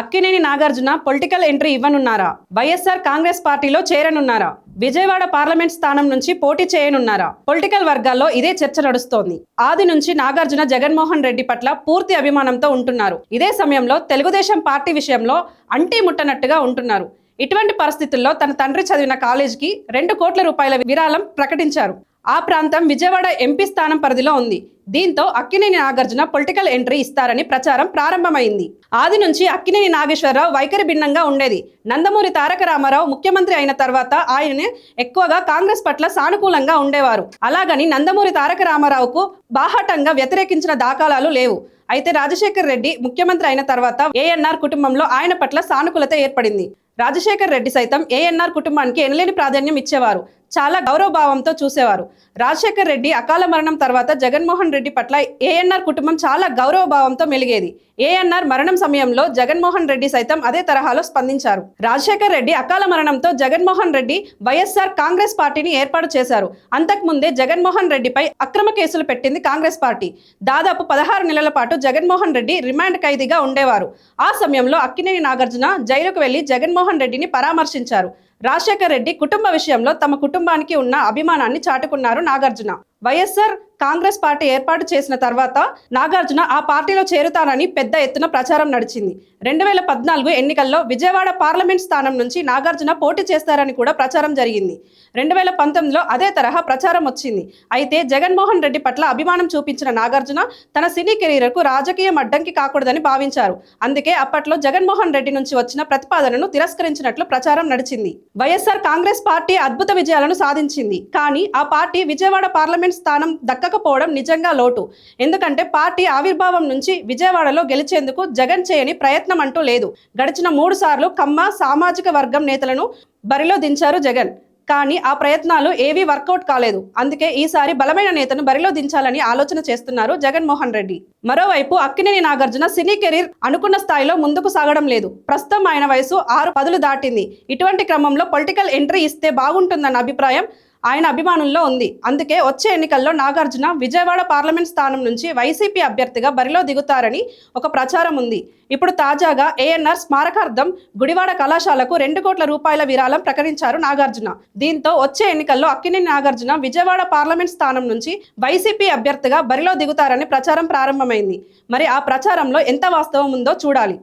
Akkineni Nagarjuna political entry ఇవ్వనున్నారా? YSR Congress పార్టీలో చేరనున్నారా? విజయవాడ పార్లమెంట్ స్థానం నుంచి పోటీ చేయనున్నారా? పొలిటికల్ వర్గాల్లో ఇదే చర్చ నడుస్తోంది. ఆది నుంచి నాగార్జున జగన్మోహన్ రెడ్డి పట్ల పూర్తి అభిమానంతో ఉంటున్నారు. ఇదే సమయంలో తెలుగుదేశం పార్టీ విషయంలో అంటీ ముట్టనట్టుగా ఉంటున్నారు. ఇటువంటి పరిస్థితుల్లో తన తండ్రి చదివిన కాలేజీకి రెండు కోట్ల రూపాయల విరాళం ప్రకటించారు. ఆ ప్రాంతం విజయవాడ ఎంపీ స్థానం పరిధిలో ఉంది. దీంతో అక్కినేని నాగార్జున పొలిటికల్ ఎంట్రీ ఇస్తారని ప్రచారం ప్రారంభమైంది. ఆది నుంచి అక్కినేని నాగేశ్వరరావు వైఖరి భిన్నంగా ఉండేది. నందమూరి తారక రామారావు ముఖ్యమంత్రి అయిన తర్వాత ఆయన ఎక్కువగా కాంగ్రెస్ పట్ల సానుకూలంగా ఉండేవారు. అలాగని నందమూరి తారక రామారావుకు బాహాటంగా వ్యతిరేకించిన దాఖలాలు లేవు. అయితే రాజశేఖర్ రెడ్డి ముఖ్యమంత్రి అయిన తర్వాత ఏఎన్ఆర్ కుటుంబంలో ఆయన పట్ల సానుకూలత ఏర్పడింది. రాజశేఖర్ రెడ్డి సైతం ఏఎన్ఆర్ కుటుంబానికి ఎనలేని ప్రాధాన్యం ఇచ్చేవారు. చాలా గౌరవభావంతో చూసేవారు. రాజశేఖర్ రెడ్డి అకాల మరణం తర్వాత జగన్మోహన్ రెడ్డి పట్ల ఏఎన్ఆర్ కుటుంబం చాలా గౌరవభావంతో మెలిగేది. ఏఎన్ఆర్ మరణం సమయంలో జగన్మోహన్ రెడ్డి సైతం అదే తరహాలో స్పందించారు. రాజశేఖర్ రెడ్డి అకాల మరణంతో జగన్మోహన్ రెడ్డి వైఎస్ఆర్ కాంగ్రెస్ పార్టీని ఏర్పాటు చేశారు. అంతకుముందే జగన్మోహన్ రెడ్డిపై అక్రమ కేసులు పెట్టింది కాంగ్రెస్ పార్టీ. దాదాపు పదహారు నెలల పాటు జగన్మోహన్ రెడ్డి రిమాండ్ ఖైదీగా ఉండేవారు. ఆ సమయంలో అక్కినేని నాగార్జున జైలుకు వెళ్ళి జగన్మోహన్ రెడ్డిని పరామర్శించారు. రాజశేఖర్ రెడ్డి కుటుంబ విషయంలో తమ కుటుంబానికి ఉన్న అభిమానాన్ని చాటుకున్నారు నాగార్జున. వైఎస్ఆర్ కాంగ్రెస్ పార్టీ ఏర్పాటు చేసిన తర్వాత నాగార్జున ఆ పార్టీలో చేరుతారని పెద్ద ఎత్తున ప్రచారం నడిచింది. రెండు వేల పద్నాలుగు ఎన్నికల్లో విజయవాడ పార్లమెంట్ స్థానం నుంచి నాగార్జున పోటీ చేస్తారని కూడా ప్రచారం జరిగింది. రెండు వేల పంతొమ్మిదిలో అదే తరహా ప్రచారం వచ్చింది. అయితే జగన్మోహన్ రెడ్డి పట్ల అభిమానం చూపించిన నాగార్జున తన సినీ కెరీర్కు రాజకీయం అడ్డంకి కాకూడదని భావించారు. అందుకే అప్పట్లో జగన్మోహన్ రెడ్డి నుంచి వచ్చిన ప్రతిపాదనను తిరస్కరించినట్లు ప్రచారం నడిచింది. వైఎస్ఆర్ కాంగ్రెస్ పార్టీ అద్భుత విజయాలను సాధించింది. కానీ ఆ పార్టీ విజయవాడ పార్లమెంట్ స్థానం దక్కకపోవడం నిజంగా లోటు. ఎందుకంటే పార్టీ ఆవిర్భావం నుంచి విజయవాడలో గెలిచేందుకు జగన్ చేయని ప్రయత్నం అంటూ లేదు. గడిచిన మూడు సార్లు కమ్మ సామాజిక వర్గం నేతలను బరిలో దించారు జగన్. కానీ ఆ ప్రయత్నాలు ఏవీ వర్కౌట్ కాలేదు. అందుకే ఈసారి బలమైన నేతను బరిలో దించాలని ఆలోచన చేస్తున్నారు జగన్మోహన్ రెడ్డి. మరోవైపు అక్కినేని నాగార్జున సినీ కెరీర్ అనుకున్న స్థాయిలో ముందుకు సాగడం లేదు. ప్రస్తుతం ఆయన వయసు ఆరు పదులు దాటింది. ఇటువంటి క్రమంలో పొలిటికల్ ఎంట్రీ ఇస్తే బాగుంటుందన్న అభిప్రాయం ఆయన అభిమానుల్లో ఉంది. అందుకే వచ్చే ఎన్నికల్లో నాగార్జున విజయవాడ పార్లమెంట్ స్థానం నుంచి వైసీపీ అభ్యర్థిగా బరిలో దిగుతారని ఒక ప్రచారం ఉంది. ఇప్పుడు తాజాగా ఏఎన్ఆర్ స్మారకార్థం గుడివాడ కళాశాలకు రెండు కోట్ల రూపాయల విరాళం ప్రకటించారు నాగార్జున. దీంతో వచ్చే ఎన్నికల్లో అక్కినేని నాగార్జున విజయవాడ పార్లమెంట్ స్థానం నుంచి వైసీపీ అభ్యర్థిగా బరిలో దిగుతారని ప్రచారం ప్రారంభమైంది. మరి ఆ ప్రచారంలో ఎంత వాస్తవం ఉందో చూడాలి.